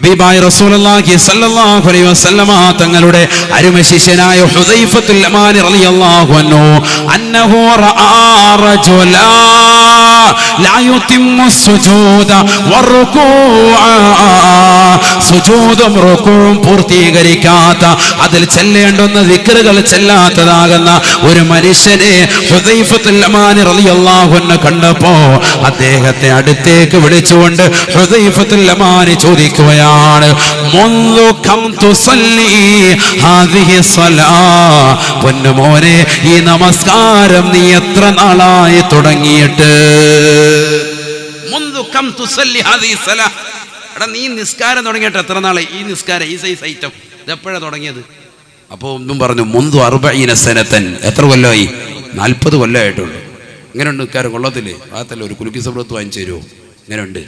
ഹബീബായ റസൂലുള്ളാഹി സല്ലല്ലാഹു അലൈഹി വസല്ലമ തങ്ങളുടെ അരുമ ശിഷ്യനായ ഹുദൈഫത്തുൽ അമാനി റളിയല്ലാഹു അൻഹു അന്നഹു റആ റജുലാ ലാ യുതിമ്മു സുജൂദ വറുകൂഅ സുജൂദും റുകൂഉം പൂർത്തീകരിക്കാത്ത അതിൽ ചെല്ലേണ്ടുന്ന ദിക്റുകൾ ചെല്ലാത്തതാകുന്ന ഒരു മനുഷ്യനെ ഹുദൈഫത്തുൽ അമാനി റളിയല്ലാഹു അൻഹു കണ്ടപ്പോ അദ്ദേഹത്തെ അടുത്തേക്ക് വിളിച്ചുകൊണ്ട് ഹുദൈഫത്തുൽ അമാനി ചോദിക്കുകയാണ് സ്വലാ. പൊന്നുമോനെ ഈ നമസ്കാരം നീ എത്ര നാളായി തുടങ്ങിയിട്ട്? എടാ നീ നിസ്കാരം തുടങ്ങിയിട്ട് എത്ര നാളെ ഈ നിസ്കാരം ഈ സൈസ് ഐറ്റം ഇതെപ്പോഴാണ് തുടങ്ങിയത്? അപ്പോൾ ഒന്നും പറഞ്ഞു മുന്തു അറുബീന സനത്തൻ എത്ര കൊല്ലമായി നാൽപ്പത് കൊല്ലമായിട്ടുള്ളൂ ഇങ്ങനെയുണ്ട് നിസ്കാരം കൊള്ളത്തില്ലേ? ഭാഗത്തല്ല ഒരു കുലുക്കി സബ്രത്ത് വാങ്ങിച്ചു തരുമോ? ഇങ്ങനെയുണ്ട്.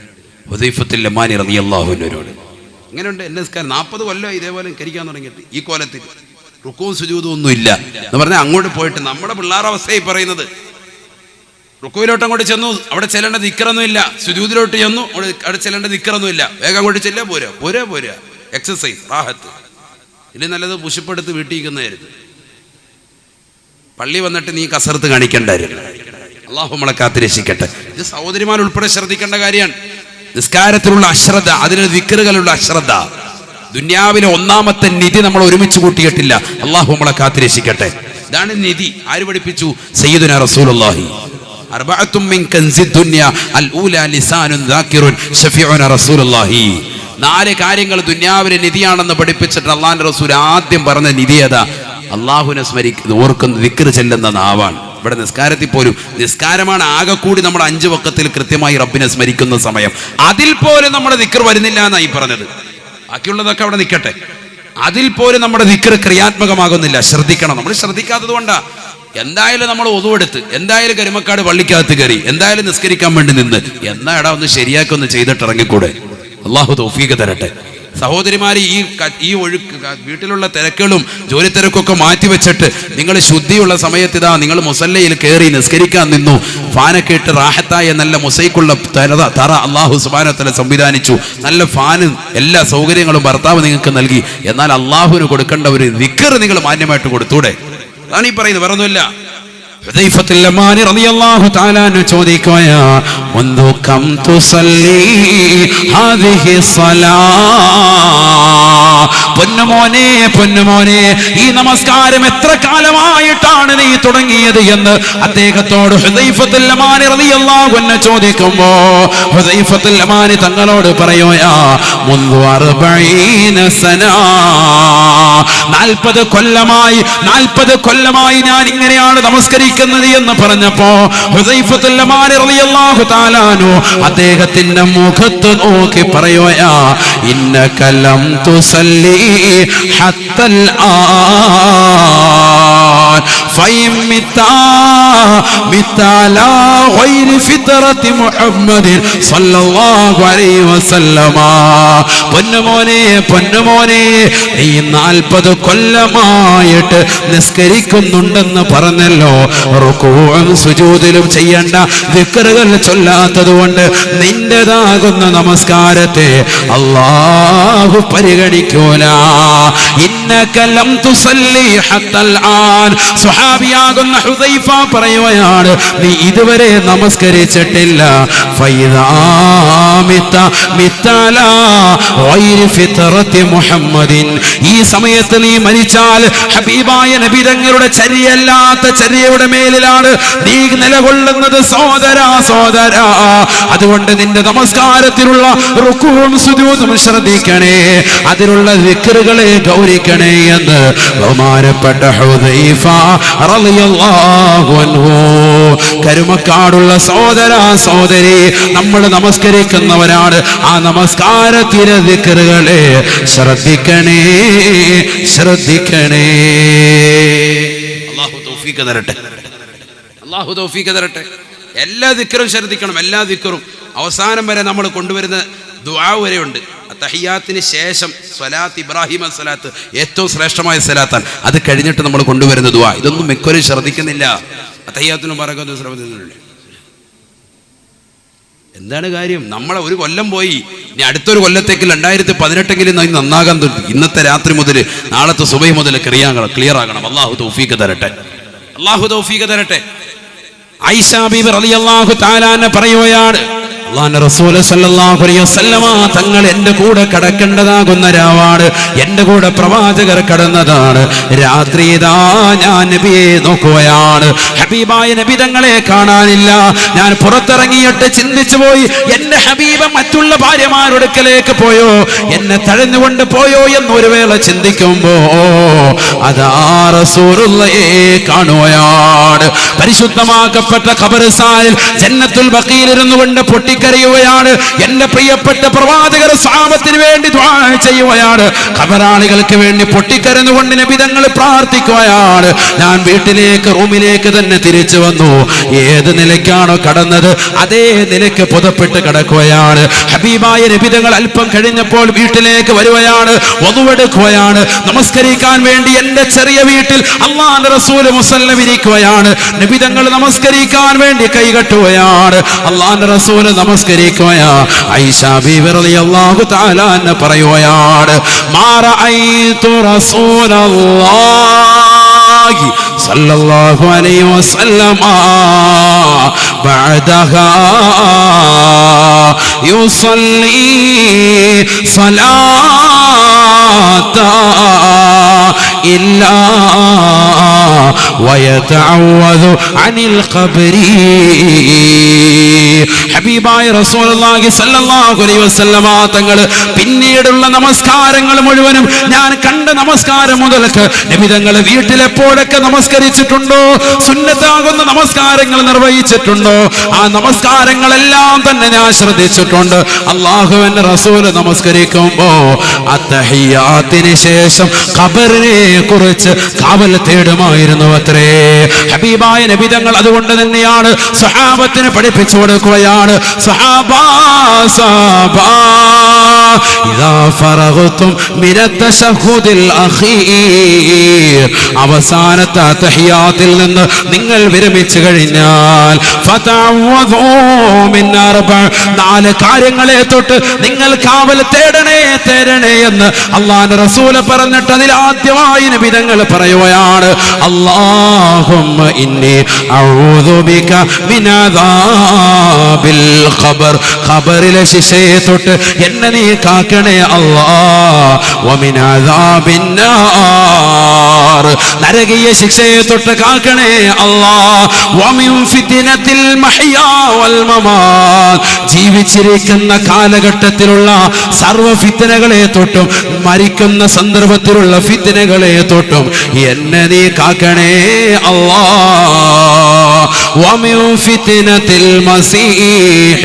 ഹുദൈഫത്തിൽ ലമാനി അള്ളാഹുവിനോട് ഇങ്ങനെയുണ്ട് എന്നെ നിസ്കാരം നാൽപ്പത് കൊല്ലം ഇതേപോലെ കരിക്കാൻ തുടങ്ങിയിട്ട് ഈ കോലത്തിൽ. റുക്കവും സുജൂതും ഒന്നും ഇല്ല എന്ന് പറഞ്ഞാൽ അങ്ങോട്ട് പോയിട്ട് നമ്മുടെ അവസ്ഥയായി പറയുന്നത് റുക്കുവിലോട്ട് അങ്ങോട്ട് ചെന്നു അവിടെ ചെല്ലേണ്ട നിക്കറൊന്നുമില്ല. സുജൂതിലോട്ട് ചെന്നു അവിടെ അവിടെ ചെല്ലേണ്ട നിക്കറൊന്നുമില്ല. വേഗം അങ്ങോട്ട് ചെല്ലാ പോരാ പോരാ പോരാ. എക്സസൈസ് റാഹത്ത്. ഇനി നല്ലത് പുഷിപ്പെടുത്ത് വീട്ടിൽ ഇരിക്കുന്നതായിരുന്നു പള്ളി വന്നിട്ട് നീ കസർത്ത് കാണിക്കണ്ടായിരുന്നു അള്ളാഹു നമ്മളെ കാത്തിരക്ഷിക്കട്ടെ ഇത് സഹോദരിമാർ ഉൾപ്പെടെ ശ്രദ്ധിക്കേണ്ട കാര്യമാണ്. നിസ്കാരത്തിലുള്ള അശ്രദ്ധ അതിന് ദിക്കറുകളുള്ള അശ്രദ്ധ. ദുന്യാവിലെ ഒന്നാമത്തെ നിധി നമ്മൾ ഒരുമിച്ച് കൂട്ടിയിട്ടില്ല. അള്ളാഹു നമ്മളെ കാത്തിരക്ഷിക്കട്ടെ. ഇതാണ് നിധി. ആര് പഠിപ്പിച്ചു? സയ്യിദുന റസൂലുള്ളാഹി. മിൻ കൻസി അൽ റസൂലുള്ളാഹി. നാല് കാര്യങ്ങൾ ദുന്യാവിലെ നിധിയാണെന്ന് പഠിപ്പിച്ചിട്ട് അള്ളാഹിന്റെ റസൂൽ ആദ്യം പറഞ്ഞ നിധി ഏതാ? അള്ളാഹുവിനെ സ്മരിക്കുന്ന ഓർക്കുന്ന ദിക്കറ് ചെല്ലുന്ന നാവാണ്. ഇവിടെ നിസ്കാരത്തിൽ പോലും നിസ്കാരമാണ് ആകെ കൂടി നമ്മൾ അഞ്ച് വക്കത്തിൽ കൃത്യമായി റബ്ബിനെ സ്മരിക്കുന്ന സമയം. അതിൽ പോലും നമ്മുടെ ദിക്കർ വരുന്നില്ല എന്നായി പറഞ്ഞത്. ബാക്കിയുള്ളതൊക്കെ അവിടെ നിൽക്കട്ടെ. അതിൽ പോലും നമ്മുടെ ദിക്കർ ക്രിയാത്മകമാകുന്നില്ല. ശ്രദ്ധിക്കണം. നമ്മൾ ശ്രദ്ധിക്കാത്തത് കൊണ്ടാ. എന്തായാലും നമ്മൾ ഒതുവെടുത്ത് എന്തായാലും കരിമക്കാട് പള്ളിക്കകത്ത് കയറി എന്തായാലും നിസ്കരിക്കാൻ വേണ്ടി നിന്ന്. എന്നാ എടാ ഒന്ന് ശരിയാക്കി ഒന്ന് ചെയ്തിട്ട് ഇറങ്ങിക്കൂടെ? അള്ളാഹു തോഫീക്ക് തരട്ടെ. സഹോദരിമാർ ഈ ഈ ഒഴുക്ക് വീട്ടിലുള്ള തിരക്കുകളും ജോലി തിരക്കൊക്കെ മാറ്റി വെച്ചിട്ട് നിങ്ങൾ ശുദ്ധിയുള്ള സമയത്ത് ഇതാ നിങ്ങൾ മുസല്ലയിൽ കയറി നിസ്കരിക്കാൻ നിന്നു. ഫാനൊക്കെ ഇട്ട് റാഹത്തായ നല്ല മുസൈക്കുള്ള തറ അള്ളാഹു സുബാനത്തല സംവിധാനിച്ചു. നല്ല ഫാന് എല്ലാ സൗകര്യങ്ങളും ഭർത്താവ് നിങ്ങൾക്ക് നൽകി. എന്നാൽ അള്ളാഹുവിന് കൊടുക്കേണ്ട ഒരു ദിക്കർ നിങ്ങൾ മാന്യമായിട്ട് കൊടുത്തൂടെ? അതാണ് ഈ പറയുന്നത് വേറൊന്നുമില്ല. ചോദിക്കുകയാ പൊന്നുമോനെ പൊന്നുമോനെ ഈ നമസ്കാരം എത്ര കാലമായിട്ടാണ് നീ തുടങ്ങിയത് എന്ന് അദ്ദേഹത്തോട് ചോദിക്കുമ്പോ ഹുദൈഫത്തുൽ യമാനി തങ്ങളോട് പറയുകയാ കൊല്ലമായി നാൽപ്പത് കൊല്ലമായി ഞാൻ ഇങ്ങനെയാണ് നമസ്കരിക്കുന്നത്. എന്ന് പറഞ്ഞപ്പോ അദ്ദേഹത്തിന്റെ മുഖത്ത് നോക്കി പറയോയാ ഇന്ന കലം തുസല്ലി ഹത്തൽ ആൻ متا മിത്താ غير فطرة محمد صلى സല്ലല്ലാഹു അലൈഹി വസല്ലമ പൊന്നുമോനെ പൊന്നുമോനെ നീ നാൽപ്പത് കൊല്ലമായിട്ട് നിസ്കരിക്കുന്നുണ്ടെന്ന് പറഞ്ഞല്ലോ. റുക്കുവും സുജൂദിലും ചെയ്യേണ്ട ദിക്റുകൾ ചൊല്ലാത്തത് കൊണ്ട് നിന്റേതാകുന്ന നമസ്കാരത്തെ അള്ളാഹു പരിഗണിക്കൂല. ഇന്നകലം തുസല്ലി ഹത്തൽ ആൻ സ്വഹാബിയാകുന്ന ഹുദൈഫ പറയുകയാണ് നീ ഇതുവരെ നമസ്കരിച്ചിട്ടില്ല. മുഹമ്മദിൻ. ഈ സമയത്ത് നീ മരിച്ചാൽ ഹബീബായ നബിതങ്ങളുടെ ചര്യല്ലാത്ത ചര്യയുടെ മേലിലാണ് നീ നിലകൊള്ളുന്നത്. സോദര സോദര അതുകൊണ്ട് നിന്റെ നമസ്കാരത്തിലുള്ള റുക്കുവും സുദൂതും ശ്രദ്ധിക്കണേ. അതിനുള്ള വിക്രുകളെ ഗൗരിക്കണേ എന്ന് ബഹുമാനപ്പെട്ട ഹുദൈഫ കരുമക്കാടുള്ള സോദര സോദരി നമ്മൾ നമസ്കരിക്കുന്നവരാണ്. ആ നമസ്കാരത്തിലെ ദിക്റുകളെ ശ്രദ്ധിക്കണേ ശ്രദ്ധിക്കണേ. അള്ളാഹു തരട്ടെ. അള്ളാഹു തരട്ടെ. എല്ലാ ദിക്കറും ശ്രദ്ധിക്കണം എല്ലാ ദിക്കറും. അവസാനം വരെ നമ്മൾ കൊണ്ടുവരുന്ന ദുആ വരെയുണ്ട്. തഹിയാത്തിന് ശേഷം സ്വലാത്ത് ഇബ്രാഹിം സ്വലാത്ത് ഏറ്റവും ശ്രേഷ്ഠമായ സ്വലാത്താണ്. അത് കഴിഞ്ഞിട്ട് നമ്മൾ കൊണ്ടുവരുന്ന ദുആ. ഇതൊന്നും മിക്കവരും ശ്രദ്ധിക്കുന്നില്ല. തഹിയാത്തിനും പറയുന്നത് ശ്രദ്ധിക്കുന്നില്ല എന്താണ് കാര്യം? നമ്മളെ ഒരു കൊല്ലം പോയി. ഇനി അടുത്തൊരു കൊല്ലത്തേക്ക് രണ്ടായിരത്തി പതിനെട്ടെങ്കിലും നന്നാകാൻ. ഇന്നത്തെ രാത്രി മുതൽ നാളത്തെ സുബൈ മുതൽ ക്ലിയർ ക്ലിയർ ആകണം. അള്ളാഹു തൗഫീക്ക് തരട്ടെ. അള്ളാഹു തൗഫീക്ക് തരട്ടെ. ഐഷ അലി അള്ളാഹു തആല പറയുകയാണ് തങ്ങൾ എന്റെ കൂടെ കടക്കേണ്ടതാകുന്ന രാവാണ്. എന്റെ കൂടെ പ്രവാചകർ കടന്നതാണ്. രാത്രി ഞാൻ നബിയെ നോക്കുകയാണ്. ഹബീബായ നബി തങ്ങളെ കാണാനില്ല. ഞാൻ പുറത്തിറങ്ങിയിട്ട് ചിന്തിച്ചു പോയി എന്റെ ഹബീബ മറ്റുള്ള ഭാര്യമാരൊടുക്കലേക്ക് പോയോ? എന്നെ തഴഞ്ഞുകൊണ്ട് പോയോ? എന്ന് ഒരു വേള ചിന്തിക്കുമ്പോ അതാ റസൂലുള്ളയെ കാണുകയാണ്. പരിശുദ്ധമാക്കപ്പെട്ട ഖബർസ്ഥാനിൽ ജന്നത്തുൽ ബക്കീലിരുന്നു കൊണ്ട് കൊണ്ട് പൊട്ടിക്കരയുകയാണ് എന്റെ പ്രിയപ്പെട്ട പ്രവാചകർ സാപത്തിന് വേണ്ടി ചെയ്യുകയാണ്. ഖബറാളികൾക്ക് വേണ്ടി പൊട്ടിക്കരന്നുകൊണ്ട് നബിതങ്ങൾ പ്രാർത്ഥിക്കുകയാണ്. ഞാൻ വീട്ടിലേക്ക് റൂമിലേക്ക് തന്നെ തിരിച്ചു വന്നു. ഏത് നിലയ്ക്കാണോ കടന്നത് അതേ നിലയ്ക്ക് പുതപ്പെട്ട് കിടക്കുകയാണ്. ഹബീബായ നബിതങ്ങൾ അല്പം കഴിഞ്ഞപ്പോൾ വീട്ടിലേക്ക് വരുകയാണ് ഒന്നുവെടുക്കുകയാണ് നമസ്കരിക്കാൻ വേണ്ടി എന്റെ ചെറിയ വീട്ടിൽ അള്ളാന്റെ റസൂൽ മുസല്ലം ഇരിക്കുകയാണ്. നബിതങ്ങൾ നമസ്കരിക്കാൻ വേണ്ടി കൈകെട്ടുകയാണ് അള്ളാന്റെ റസൂൽ നമസ്കരിക്കുകയാ ഐഷ ബീവി റളിയല്ലാഹു തആല എന്ന് പറയുകയാണ് മാറ റസൂലല്ലാഹി സല്ലല്ലാഹു അലൈഹി വസല്ലമ بعدها يصلي صلاة إلا ويتعوذ عن القبر ഹബീബായ റസൂലുള്ളാഹി സ്വല്ലല്ലാഹു അലൈഹി വസല്ലമ തങ്ങൾ പിന്നീടുള്ള നമസ്കാരങ്ങൾ മുഴുവനും ഞാൻ കണ്ട നമസ്കാരം മുതൽക്ക് നബി തങ്ങൾ വീട്ടിൽ എപ്പോഴൊക്കെ നമസ്കരിച്ചിട്ടുണ്ടോ സുന്നത്താകുന്ന നമസ്കാരങ്ങൾ നിർവഹിച്ചിട്ടുണ്ടോ ആ നമസ്കാരങ്ങളെല്ലാം തന്നെ ഞാൻ ശ്രദ്ധിച്ചിട്ടുണ്ട് അള്ളാഹുവിന്റെ റസൂല് നമസ്കരിക്കുമ്പോ അത്തഹിയാത്തിന് ശേഷം ഖബറിനെ കുറിച്ച് കാവൽ തേടുമായിരുന്നു അത്രേ ഹബീബായ നബിതങ്ങൾ അതുകൊണ്ട് തന്നെയാണ് സഹാബത്തിന് പഠിപ്പിച്ചു കൊടുക്കുകയാണ്. അവസാനത്തെ നിന്ന് നിങ്ങൾ വിരമിച്ചു കഴിഞ്ഞാൽ നാല് കാര്യങ്ങളെ തൊട്ട് നിങ്ങൾ കാവൽ തേടണേ തേടണേ എന്ന് അള്ളാൻ റസൂല പറഞ്ഞിട്ട് അതിൽ ആദ്യമായി പറയുകയാണ്. ബിക മിൻ അദാബിൽ ഖബർ. ഖബറിലെ തൊട്ട് എന്നെ നീ കാക്കണേ അല്ലാ. നാർ. ശിക്ഷയെ തൊട്ട് കാക്കണേ അല്ലാ. വമിൻ ഫിത്നത്തിൽ വൽ ജീവിച്ചിരിക്കുന്ന കാലഘട്ടത്തിലുള്ള സർവ ഫിത്തനകളെ തൊട്ടും മരിക്കുന്ന സന്ദർഭത്തിലുള്ള ഫിത്തനകളെ തൊട്ടും എന്നെ നീ കാക്കണേ അല്ലാ ومن فتنة المسيح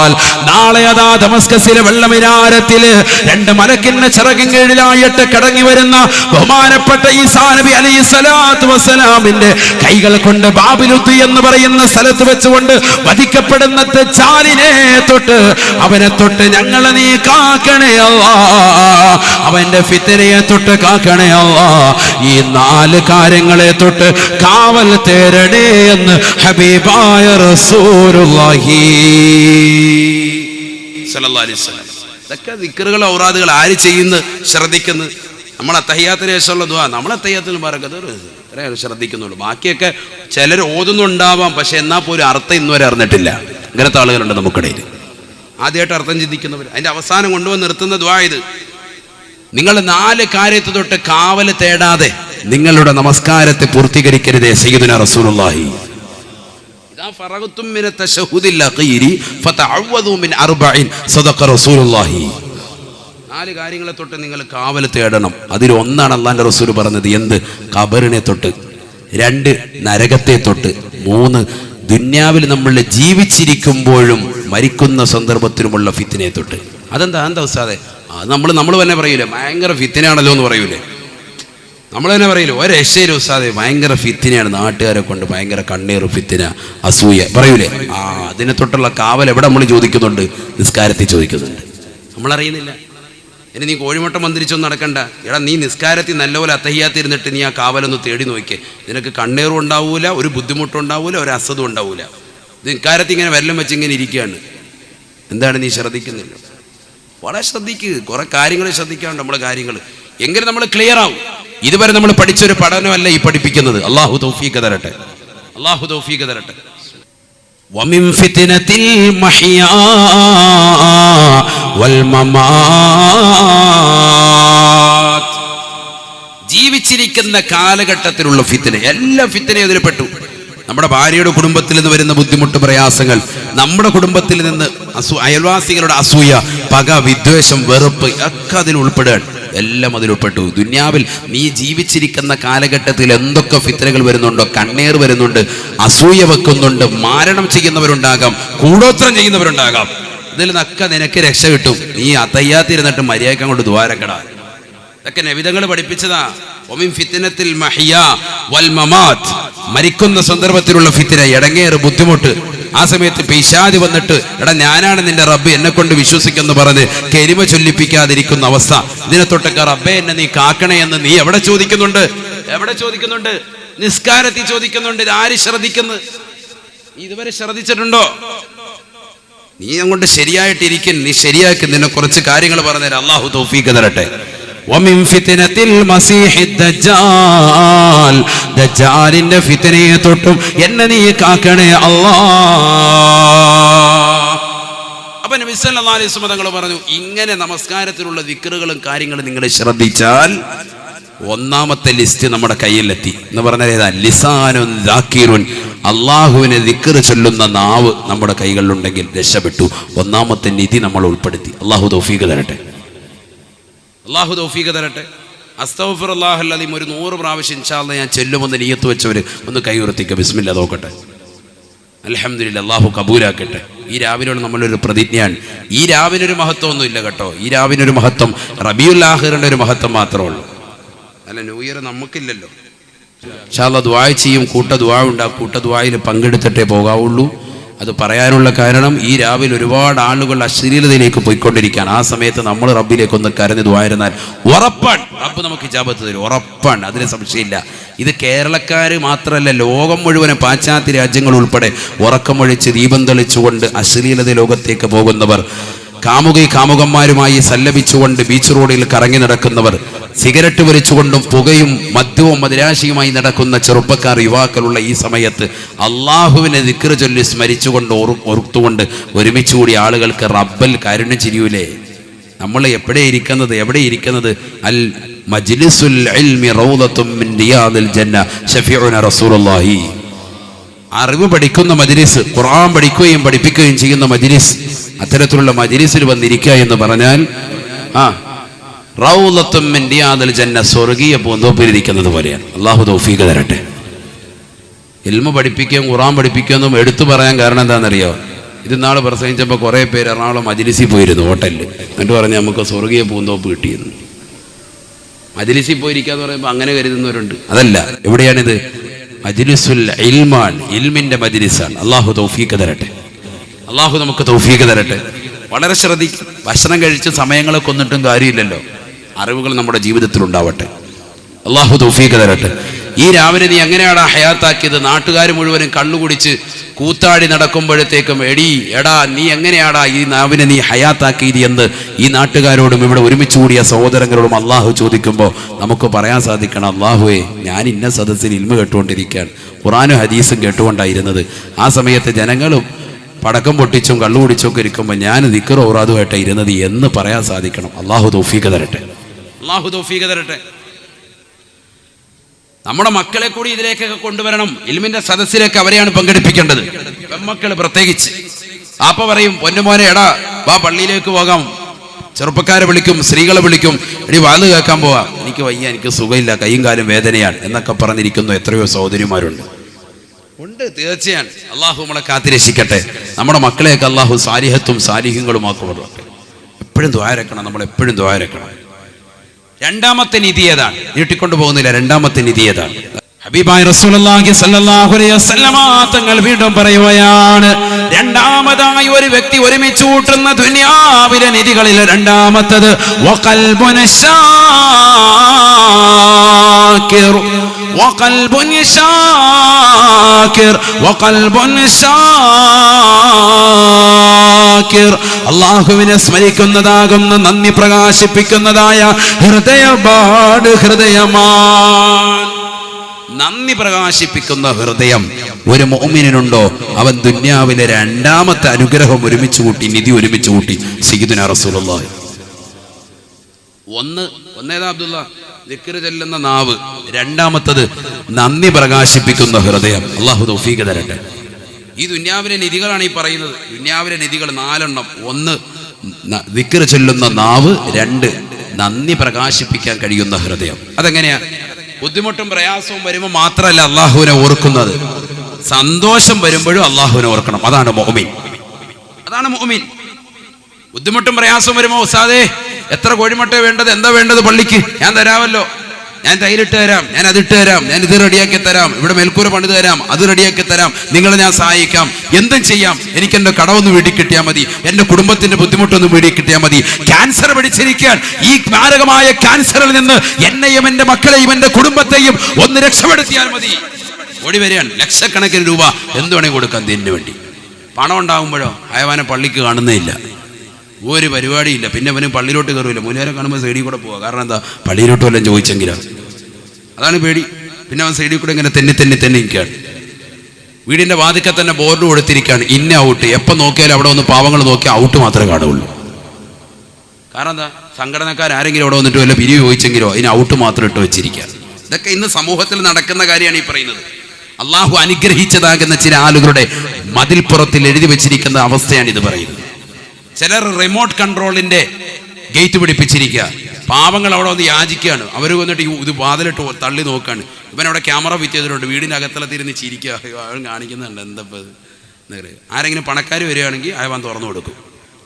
ദജ്ജാൽ നാളെ അതാ ധമസ്കസിലെ വെള്ളമിരാരത്തിൽ രണ്ട് മലക്കിന്റെ ചിറകിൻ കീഴിലായിട്ട് കടങ്ങി വരുന്ന ബഹുമാനപ്പെട്ട ഈ നബി അലൈഹി സ്വലാത്തു വസ്സലാമിന്റെ കൈകൾ കൊണ്ട് ബാബിലുദ്ദി എന്ന് പറയുന്ന സ്ഥലത്ത് വെച്ചുകൊണ്ട് വധിക്കപ്പെടുന്ന ചാലിനെ തൊട്ട് അവനെ തൊട്ട് ഞങ്ങളെ നീ കാക്കണേ അവന്റെ ഫിത്തനയെ തൊട്ട് കാക്കണേ ഈ നാല് കാര്യങ്ങളെ തൊട്ട് കാവൽ തേരണേ എന്ന് ഹബീബായ റസൂലുള്ളാഹി. ഇതൊക്കെ ദിക്കറുകൾ ഔറാദുകൾ ആര് ചെയ്യുന്ന ശ്രദ്ധിക്കുന്നു? നമ്മൾ അത്തഹ്യാത്തിന് ശേഷമുള്ള ദുആ നമ്മൾ അത്തഹ്യാത്തിന് പറക്കത് ഇത്രേ ശ്രദ്ധിക്കുന്നുള്ളൂ. ബാക്കിയൊക്കെ ചിലർ ഓതുന്നുണ്ടാവാം പക്ഷെ എന്നാൽ പോലും അർത്ഥം ഇന്നുവരെ അറിഞ്ഞിട്ടില്ല. ഇങ്ങനത്തെ ആളുകളുണ്ട് നമുക്കിടയിൽ. ആദ്യമായിട്ട് അർത്ഥം ചിന്തിക്കുന്നവർ അതിന്റെ അവസാനം കൊണ്ടുവന്ന് നിർത്തുന്ന ദ്വാ ഇത്. നിങ്ങൾ നാല് കാര്യത്തെ തൊട്ട് കാവൽ തേടാതെ നിങ്ങളുടെ നമസ്കാരത്തെ പൂർത്തീകരിക്കരുതേ സയ്യിദുന റസൂലുള്ളാഹി. നാല് കാര്യങ്ങളെ തൊട്ട് നിങ്ങൾ കാവൽ തേടണം. അതിൽ ഒന്നാണ് അള്ളാന്റെ റസൂൽ പറഞ്ഞത്. എന്ത്? കബറിനെ തൊട്ട്. രണ്ട് നരകത്തെ തൊട്ട്. മൂന്ന് ദുന്യാവിൽ നമ്മൾ ജീവിച്ചിരിക്കുമ്പോഴും മരിക്കുന്ന സന്ദർഭത്തിലുമുള്ള ഫിത്തിനെ തൊട്ട്. അതെന്താ? എന്താ അത് നമ്മൾ നമ്മൾ തന്നെ പറയൂലേ? ഭയങ്കര ഫിത്തിനാണല്ലോ എന്ന് പറയൂലേ? നമ്മൾ തന്നെ പറയില്ല ഒരു രക്ഷയിലും ഉസ്താദെ ഭയങ്കര ഫിത്തിനെയാണ് നാട്ടുകാരെ കൊണ്ട് ഭയങ്കര കണ്ണീർ ഫിത്തിന അസൂയ. പറയൂലേ? ആ അതിനെ തൊട്ടുള്ള കാവൽ എവിടെ നമ്മൾ ചോദിക്കുന്നുണ്ട്? നിസ്കാരത്തിൽ ചോദിക്കുന്നുണ്ട്. നമ്മൾ അറിയുന്നില്ല ഇനി നീ കോഴിമുട്ട മന്ത്രിച്ചൊന്നും നടക്കണ്ട. എടാ നീ നിസ്കാരത്തിൽ നല്ലപോലെ അത്തഹിയാത്തിരുന്നിട്ട് നീ ആ കാവലൊന്ന് തേടി നോക്കിയേ. നിനക്ക് കണ്ണീറും ഉണ്ടാവൂല ഒരു ബുദ്ധിമുട്ടും ഉണ്ടാവൂല ഒരു അസതും ഉണ്ടാവൂല. നിസ്കാരത്തിൽ ഇങ്ങനെ വെല്ലം വെച്ച് ഇങ്ങനെ ഇരിക്കുകയാണ്. എന്താണ് നീ ശ്രദ്ധിക്കുന്നില്ല? വളരെ ശ്രദ്ധിക്കുക കുറെ കാര്യങ്ങൾ ശ്രദ്ധിക്കാണ്ട് നമ്മളെ കാര്യങ്ങൾ എങ്കിലും നമ്മൾ ക്ലിയർ ആവും. ഇതുവരെ നമ്മൾ പഠിച്ചൊരു പഠനമല്ല ഈ പഠിപ്പിക്കുന്നത് അള്ളാഹു തൗഫീഖ് തരട്ടെ അള്ളാഹു തൗഫീഖ് തരട്ടെ ومن فتنة المحيا والممات ജീവിച്ചിരിക്കുന്ന കാലഘട്ടത്തിലുള്ള ഫിത്തന എല്ലാ ഫിത്തനയും അതിൽപ്പെട്ടു നമ്മുടെ ഭാര്യയുടെ കുടുംബത്തിൽ നിന്ന് വരുന്ന ബുദ്ധിമുട്ട് പ്രയാസങ്ങൾ നമ്മുടെ കുടുംബത്തിൽ നിന്ന് അസൂ അയൽവാസികളുടെ അസൂയ പക വിദ്വേഷം വെറുപ്പ് ഒക്കെ അതിൽ ഉൾപ്പെടുകയാണ് എല്ലാം അതിൽ ഉൾപ്പെട്ടു. ദുന്യാവിൽ നീ ജീവിച്ചിരിക്കുന്ന കാലഘട്ടത്തിൽ എന്തൊക്കെ ഫിത്തനകൾ വരുന്നുണ്ടോ? കണ്ണീർ വരുന്നുണ്ട് അസൂയ വെക്കുന്നുണ്ട് മാരണം ചെയ്യുന്നവരുണ്ടാകാം കൂടോത്രം ചെയ്യുന്നവരുണ്ടാകാം. ഇതിൽ നിന്നൊക്കെ നിനക്ക് രക്ഷ കിട്ടും. നീ അതയ്യാത്തിരുന്നിട്ട് മര്യാദ കൊണ്ട് ദ്വാരക്കട. ഇതൊക്കെ നവിതങ്ങൾ പഠിപ്പിച്ചതാ. ഒമിൻ ഫിത്തിനത്തിൽ മഹിയ വൽ മമാത് മരിക്കുന്ന സന്ദർഭത്തിലുള്ള ഫിത്തിന ഇടങ്ങേറ് ബുദ്ധിമുട്ട്. ആ സമയത്ത് പിശാതി വന്നിട്ട് എടാ ഞാനാണ് നിന്റെ റബ്ബ് എന്നെ കൊണ്ട് വിശ്വസിക്കുന്നു പറഞ്ഞ് കരിമ ചൊല്ലിപ്പിക്കാതിരിക്കുന്ന അവസ്ഥ. ഇതിനെ തൊട്ടൊക്കെ റബ്ബെ എന്നെ നീ കാക്കണേ എന്ന് നീ എവിടെ ചോദിക്കുന്നുണ്ട്? എവിടെ ചോദിക്കുന്നുണ്ട്? നിസ്കാരത്തിൽ ചോദിക്കുന്നുണ്ട് ഇത് ആര് ശ്രദ്ധിക്കുന്നു? നീ ഇതുവരെ ശ്രദ്ധിച്ചിട്ടുണ്ടോ? നീ അങ്ങോട്ട് ശരിയായിട്ടിരിക്കും നീ ശരിയാക്കി നിന്നെ കുറച്ച് കാര്യങ്ങൾ പറഞ്ഞു പറഞ്ഞുതരാം. അള്ളാഹു തൗഫീഖ് തരട്ടെ. ومن فتنة المسيح الدجال ദജ്ജാലിന്റെ ഫിത്തനയെ തൊട്ടും എന്നെ നീ കാക്കണേ അല്ലാ അപ്പൊ നബി സല്ലല്ലാഹു അലൈഹി വസല്ലം തങ്ങൾ പറഞ്ഞു ഇങ്ങനെ നമസ്കാരത്തിലുള്ള ദിക്റുകളും കാര്യങ്ങളും നിങ്ങൾ ശ്രദ്ധിച്ചാൽ ഒന്നാമത്തെ ലിസ്റ്റ് നമ്മുടെ കയ്യിലെത്തി എന്ന് പറഞ്ഞാൽ ഏതാ ലിസാനുൻ ദാക്കിറുൻ അള്ളാഹുവിനെ ദിക്റ് ചൊല്ലുന്ന നാവ് നമ്മുടെ കൈകളിലുണ്ടെങ്കിൽ രക്ഷപ്പെട്ടു ഒന്നാമത്തെ നിധി നമ്മൾ ഉൾപ്പെടുത്തി അള്ളാഹു തൗഫീഖ് തരട്ടെ അള്ളാഹു തൗഫീഖ് തരട്ടെ. അസ്തഫർ അള്ളാഹുല്ലീം ഒരു നൂറ് പ്രാവശ്യം ഇൻഷാല്ല ഞാൻ ചെല്ലുമെന്ന് നീയത്ത് വെച്ചവർ ഒന്ന് കൈ ഉയർത്തിക്കുക ബിസ്മില്ല നോക്കട്ടെ. അലഹമില്ല അള്ളാഹു കബൂലാക്കട്ടെ. ഈ രാവിനോട് നമ്മളൊരു പ്രതിജ്ഞയാണ്. ഈ രാവിനൊരു മഹത്വമൊന്നുമില്ല കേട്ടോ. ഈ രാവിനൊരു മഹത്വം റബിയുൽ ആഹിറിന്റെ ഒരു മഹത്വം മാത്രമേ ഉള്ളൂ. അല്ല ന്യൂ ഇയർ നമുക്കില്ലല്ലോ. ഷാല്ല ദ്വായ ചെയ്യും കൂട്ട ദ്വായ ഉണ്ട്. കൂട്ട ദ്വായിൽ പങ്കെടുത്തിട്ടേ പോകാവുള്ളൂ. അത് പറയാനുള്ള കാരണം ഈ രാവിലെ ഒരുപാട് ആളുകൾ അശ്ലീലതയിലേക്ക് പോയിക്കൊണ്ടിരിക്കുകയാണ്. ആ സമയത്ത് നമ്മൾ റബ്ബിലേക്ക് ഒന്ന് കരഞ്ഞു ദ്വായിരുന്നാൽ ഉറപ്പാണ്. റബ്ബ് നമുക്ക് ഇജാബത്ത് തരും. ഉറപ്പാണ്. അതിന് സംശയമില്ല. ഇത് കേരളക്കാർ മാത്രമല്ല ലോകം മുഴുവനും പാശ്ചാത്യ രാജ്യങ്ങൾ ഉൾപ്പെടെ ഉറക്കമൊഴിച്ച് ദീപം തെളിച്ചുകൊണ്ട് അശ്ലീലത ലോകത്തേക്ക് പോകുന്നവർ കാമുകി കാമുകന്മാരുമായി സല്ലപിച്ചുകൊണ്ട് ബീച്ച് റോഡിൽ കറങ്ങി നടക്കുന്നവർ സിഗരറ്റ് വലിച്ചുകൊണ്ടും പുകയും മദ്യവും മദിരാശിയുമായി നടക്കുന്ന ചെറുപ്പക്കാർ യുവാക്കളുള്ള ഈ സമയത്ത് അള്ളാഹുവിനെ ദിക്റ് ചൊല്ലി സ്മരിച്ചുകൊണ്ട് ഓർ ഓർത്തുകൊണ്ട് ഒരുമിച്ച് കൂടി ആളുകൾക്ക് റബ്ബൽ കരുണ ചിരിയൂലേ? നമ്മൾ എവിടെ ഇരിക്കുന്നത് എവിടെ ഇരിക്കുന്നത്? അൽ മജ്ലിസുൽ ഇൽമി റൗദത്തും മിൻ റിയാദിൽ ജന്ന ഷഫീഉന റസൂലുള്ളാഹി. അറിവ് പഠിക്കുന്ന മജ്ലിസ് ഖുർആൻ പഠിക്കുകയും പഠിപ്പിക്കുകയും ചെയ്യുന്ന മജ്ലിസ് അത്തരത്തിലുള്ള മജ്ലിസിൽ വന്നിരിക്കുക എന്ന് പറഞ്ഞാൽ ആ റൗലത്തും മിൻ റിയാദിൽ ജന്ന സ്വർഗീയ പൂന്തോപ്പിലിരിക്കുന്നത് പോലെയാണ്. അള്ളാഹു തൗഫീഖ് തരട്ടെ. എൽമ പഠിപ്പിക്കുകയും ഖുറാൻ പഠിപ്പിക്കുകയെന്നും എടുത്തു പറയാൻ കാരണം എന്താണെന്നറിയോ? ഇത് നാളെ പ്രസംഗിച്ചപ്പോൾ കുറേ പേര് എറണാകുളം മജിലിസിൽ പോയിരുന്നു ഹോട്ടലിൽ. എന്നിട്ട് പറഞ്ഞ് നമുക്ക് സ്വർഗീയ പൂന്തോപ്പ് കിട്ടിയെന്ന്. പോയിരിക്കുക എന്ന് പറയുമ്പോൾ അങ്ങനെ കരുതുന്നവരുണ്ട്. അതല്ല എവിടെയാണിത്? മജ്ലിസുൽ ഇൽമാൻ ഇൽമിന്റെ മജിലിസാണ്. അള്ളാഹു തൗഫീഖ് തരട്ടെ. അള്ളാഹു നമുക്ക് തൗഫീഖ് തരട്ടെ. വളരെ ശ്രദ്ധിക്കും ഭക്ഷണം കഴിച്ച് സമയങ്ങളെ കൊന്നിട്ടും കാര്യമില്ലല്ലോ. അറിവുകൾ നമ്മുടെ ജീവിതത്തിൽ ഉണ്ടാവട്ടെ. അള്ളാഹു തൗഫീഖ് തരട്ടെ. ഈ രാവിലെ നീ എങ്ങനെയാണ് ഹയാത്താക്കിയത്? നാട്ടുകാർ മുഴുവനും കള്ളുകുടിച്ച് കൂത്താടി നടക്കുമ്പോഴത്തേക്കും എടി എടാ നീ എങ്ങനെയാടാ ഈ നാവിനെ നീ ഹയാത്താക്കിയത് എന്ന് ഈ നാട്ടുകാരോടും ഇവിടെ ഒരുമിച്ച് കൂടിയ സഹോദരങ്ങളോടും അള്ളാഹു ചോദിക്കുമ്പോൾ നമുക്ക് പറയാൻ സാധിക്കണം അള്ളാഹുവേ ഞാൻ ഇന്ന സദസ്സിൽ ഇൽമ കേട്ടുകൊണ്ടിരിക്കുകയാണ്. ഖുറാനും ഹദീസും കേട്ടുകൊണ്ടായിരുന്നത്. ആ സമയത്ത് ജനങ്ങളും പടക്കം പൊട്ടിച്ചും കള്ളുകുടിച്ചും ഒക്കെ ഇരിക്കുമ്പോൾ ഞാൻ ദിക്കറോ ഔറാദുമായിട്ട് ഇരുന്നത് എന്ന് പറയാൻ സാധിക്കണം. അള്ളാഹു തൗഫീഖ് തരട്ടെ. അള്ളാഹു തൗഫീഖ് തരട്ടെ. നമ്മുടെ മക്കളെ കൂടി ഇതിലേക്കൊക്കെ കൊണ്ടുവരണം. ഇൽമിന്റെ സദസ്സിലേക്ക് അവരെയാണ് പങ്കെടുപ്പിക്കേണ്ടത്. പെൺമക്കൾ പ്രത്യേകിച്ച്. ആപ്പ പറയും പൊന്നുമോനെ എടാ വാ പള്ളിയിലേക്ക് പോകാം. ചെറുപ്പക്കാരെ വിളിക്കും സ്ത്രീകളെ വിളിക്കും. എടി വാത് കേൾക്കാൻ പോവാ. എനിക്ക് വയ്യ എനിക്ക് സുഖമില്ല. കൈയും കാലും വേദനയാണ്. എന്നൊക്കെ പറഞ്ഞിരിക്കുന്നു എത്രയോ സഹോദരിമാരുണ്ട്. ഉണ്ട് തീർച്ചയാണ്. അള്ളാഹു നമ്മളെ കാത്തിരക്ഷിക്കട്ടെ. നമ്മുടെ മക്കളെയൊക്കെ അള്ളാഹു സാലിഹത്തും സാരിഹ്യങ്ങളും ആക്കുമാറുണ്ട് എപ്പോഴും ദ്വാരക്കണം നമ്മൾ എപ്പോഴും ദ്വാരക്കണം. രണ്ടാമത്തെ നിധി ഏതാണ്? നീട്ടിക്കൊണ്ടു പോകുന്നില്ല രണ്ടാമത്തെ നിധി ഏതാണ്? ഹബീബായ റസൂലുള്ളാഹി സ്വല്ലല്ലാഹു അലൈഹി വസല്ലമ തങ്ങൾ വീണ്ടും പറയുകയാണ് രണ്ടാമതായി ഒരു വ്യക്തി ഒരുമിച്ച് കൂട്ടുന്ന ദുനിയാവിലെ നിധികളിൽ രണ്ടാമത്തത് വഖൽബുൻ ശാകിർ وقلب ശാകിർ അള്ളാഹുവിനെ സ്മരിക്കുന്നതാകുന്ന നന്ദി പ്രകാശിപ്പിക്കുന്നതായ ഹൃദയപാട് ഹൃദയമാണ്. നന്ദി പ്രകാശിപ്പിക്കുന്ന ഹൃദയം ഒരു മോമിനുണ്ടോ അവൻ ദുന്യാവിലെ രണ്ടാമത്തെ അനുഗ്രഹം ഒരുമിച്ച് കൂട്ടി നിധി ഒരുമിച്ച് കൂട്ടി. സിഗിദുന റസൂലുള്ളാഹി. ഒന്ന് ഒന്നേതാ അബ്ദുള്ള? ചെല്ലുന്ന നാവ് രണ്ടാമത്തത് നന്ദി പ്രകാശിപ്പിക്കുന്ന ഹൃദയം. അള്ളാഹു തൗഫീഖ് തരട്ടെ. ഈ ദുന്യാവിലെ നിധികളാണ് ഈ പറയുന്നത്. ദുന്യാവിലെ നിധികൾ നാലെണ്ണം. ഒന്ന് ദിക്കറ് ചെല്ലുന്ന നാവ്. രണ്ട് നന്ദി പ്രകാശിപ്പിക്കാൻ കഴിയുന്ന ഹൃദയം. അതെങ്ങനെയാ? ബുദ്ധിമുട്ടും പ്രയാസവും വരുമ്പോൾ മാത്രമല്ല അള്ളാഹുവിനെ ഓർക്കുന്നത്? സന്തോഷം വരുമ്പോഴും അള്ളാഹുവിനെ ഓർക്കണം. അതാണ് മോമിൻ അതാണ് മോമിൻ ബുദ്ധിമുട്ടും പ്രയാസം വരുമോ ഉസാദേ എത്ര കോഴിമുട്ട വേണ്ടത്? എന്താ വേണ്ടത് പള്ളിക്ക്? ഞാൻ തരാമല്ലോ. ഞാൻ തൈലിട്ട് തരാം. ഞാൻ അതിട്ട് തരാം. ഞാൻ ഇത് റെഡിയാക്കി തരാം. ഇവിടെ മേൽക്കൂര പണിത് തരാം. അത് റെഡിയാക്കി തരാം. നിങ്ങളെ ഞാൻ സഹായിക്കാം. എന്തും ചെയ്യാം. എനിക്ക് എന്റെ കടമൊന്ന് വീട്ടിൽ കിട്ടിയാൽ മതി. എന്റെ കുടുംബത്തിന്റെ ബുദ്ധിമുട്ടൊന്നും വീട്ടിൽ കിട്ടിയാൽ മതി. ക്യാൻസർ പിടിച്ചിരിക്കാൻ ഈ മാരകമായ ക്യാൻസറിൽ നിന്ന് എന്നെയും എന്റെ മക്കളെയും എന്റെ കുടുംബത്തെയും ഒന്ന് രക്ഷപ്പെടുത്തിയാൽ മതി. ഓടി വരികയാണ് ലക്ഷക്കണക്കിന് രൂപ എന്ത് വേണമെങ്കിൽ കൊടുക്കാം. ഇതിന് വേണ്ടി. പണം ഉണ്ടാകുമ്പോഴോ അയവാനെ പള്ളിക്ക് കാണുന്നേ ഇല്ല. ഒരു പരിപാടിയില്ല. പിന്നെ അവന് പള്ളിയിലോട്ട് കയറില്ല മൂലേരെ കാണുമ്പോൾ സൈഡിൽ കൂടെ പോവുക കാരണം എന്താ? പള്ളിയിലോട്ട് വല്ലതും ചോദിച്ചെങ്കിലും? അതാണ് പേടി. പിന്നെ അവൻ സൈഡിൽ കൂടെ ഇങ്ങനെ തെന്നി തെന്നി തെന്നി നിൽക്കുകയാണ്. വീടിന്റെ വാതിക്കെ തന്നെ ബോർഡ് കൊടുത്തിരിക്കുകയാണ്. ഇന്ന ഔട്ട്. എപ്പോൾ നോക്കിയാലും അവിടെ ഒന്ന് പാവങ്ങൾ നോക്കിയാൽ ഔട്ട് മാത്രമേ കാണുള്ളൂ കാരണം എന്താ? സംഘടനക്കാർ ആരെങ്കിലും അവിടെ വന്നിട്ട് വല്ല പിരിവ് ചോദിച്ചെങ്കിലോ അതിന് ഔട്ട് മാത്രം ഇട്ട് വെച്ചിരിക്കുക ഇതൊക്കെ ഇന്ന് സമൂഹത്തിൽ നടക്കുന്ന കാര്യമാണ് ഈ പറയുന്നത്. അള്ളാഹു അനുഗ്രഹിച്ചതാകുന്ന ചില ആളുകളുടെ മതിൽപ്പുറത്തിൽ എഴുതി വെച്ചിരിക്കുന്ന അവസ്ഥയാണ് ഇത് പറയുന്നത്. ചിലർ റിമോട്ട് കൺട്രോളിന്റെ ഗേറ്റ് പിടിപ്പിച്ചിരിക്കുക. പാവങ്ങൾ അവിടെ വന്ന് യാചിക്കുകയാണ്. അവർ വന്നിട്ട് ഇത് വാതിലിട്ട് തള്ളി നോക്കുകയാണ്. ഇവൻ അവിടെ ക്യാമറ വിറ്റിയതിലുണ്ട് വീടിന്റെ അകത്തളത്തിരുന്ന് ചിരിക്കുക. അവൻ കാണിക്കുന്നുണ്ട്. എന്തപ്പോൾ പറയും. ആരെങ്കിലും പണക്കാർ വരികയാണെങ്കിൽ അയവാൻ തുറന്നു കൊടുക്കും.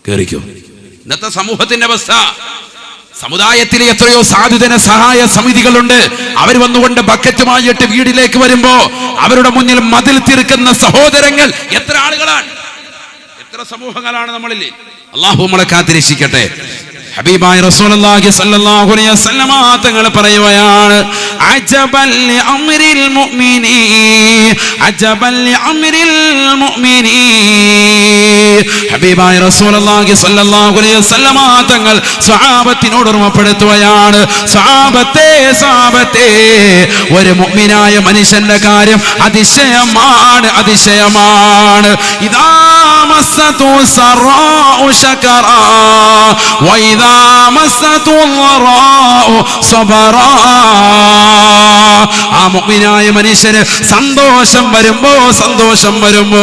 കയറിക്കോ ഇന്നത്തെ സമൂഹത്തിന്റെ അവസ്ഥ. സമുദായത്തിലെ എത്രയോ സാധുജന സഹായ സമിതികളുണ്ട്. അവർ വന്നുകൊണ്ട് ബക്കറ്റുമായിട്ട് വീടിലേക്ക് വരുമ്പോ അവരുടെ മുന്നിൽ മതിൽ തീർക്കുന്ന സഹോദരങ്ങൾ എത്ര ആളുകളാണ്? സമൂഹങ്ങളാണ് നമ്മളില്ലേ അള്ളാഹു നമ്മളെ കാത്തിരക്ഷിക്കട്ടെ. ഹബീബായ റസൂലുള്ളാഹി സ്വല്ലല്ലാഹു അലൈഹി വസല്ലമ തങ്ങൾ പറയുകയാണ് അജബൽ അംരിൽ മുഅ്മിനീ അജബൽ അംരിൽ മുഅ്മിനീ ഹബീബായ റസൂലുള്ളാഹി സ്വല്ലല്ലാഹു അലൈഹി വസല്ലമ തങ്ങൾ സ്വഹാബത്തിനോട് ഓർമ്മപ്പെടുത്തുകയാണ് സ്വഹാബത്തെ സ്വഹാബത്തെ ഒരു മുഅ്മിനായ മനുഷ്യന്റെ കാര്യം അതിശയമാണ് അതിശയമാണ്. ഇദാ മസ്സതു സറാഉ ശകറാ വഇദാ مسته ളറാഉ സബറാ ആ മുഅ്മിനായ മനുഷ്യന് സന്തോഷം വരുമ്പോ സന്തോഷം വരുമ്പോ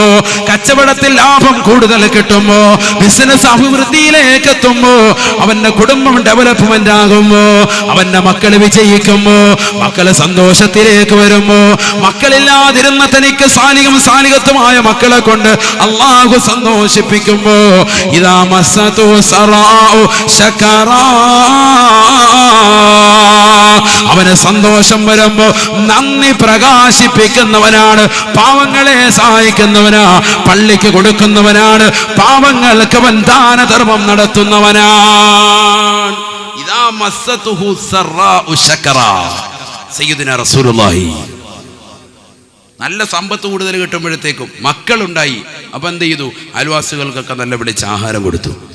കച്ചവടത്തിൽ ലാഭം കൂടുതൽ കിട്ടുമ്പോ ബിസിനസ് അഭിവൃദ്ധിയിലേക്ക് എത്തുമ്പോ അവന്റെ കുടുംബം ഡെവലപ്മെന്റ് ആകുമ്പോ അവന്റെ മക്കൾ വിജയിക്കുമ്പോ മക്കൾ സന്തോഷത്തിലേക്ക് വരുമ്പോ മക്കളില്ലാതിരുന്ന തനിക്ക് സാലികം സാലികത്വമായ മക്കളെ കൊണ്ട് അള്ളാഹു സന്തോഷിപ്പിക്കുമ്പോ ഇതാ അവന് സന്തോഷം വരുമ്പോ നന്ദി പ്രകാശിപ്പിക്കുന്നവനാണ് പാവങ്ങളെ സഹായിക്കുന്നവനാ പള്ളിക്ക് കൊടുക്കുന്നവനാണ് പാവങ്ങൾക്ക് അവൻ ദാനധർമ്മം നടത്തുന്നവനാണ് റസൂലുള്ളാഹി. നല്ല സമ്പത്ത് കൂടുതൽ കിട്ടുമ്പോഴത്തേക്കും മക്കളുണ്ടായി. അപ്പൊ എന്ത് ചെയ്തു? അയൽവാസികൾക്കൊക്കെ നല്ല പിടിച്ച് ആഹാരം കൊടുത്തു.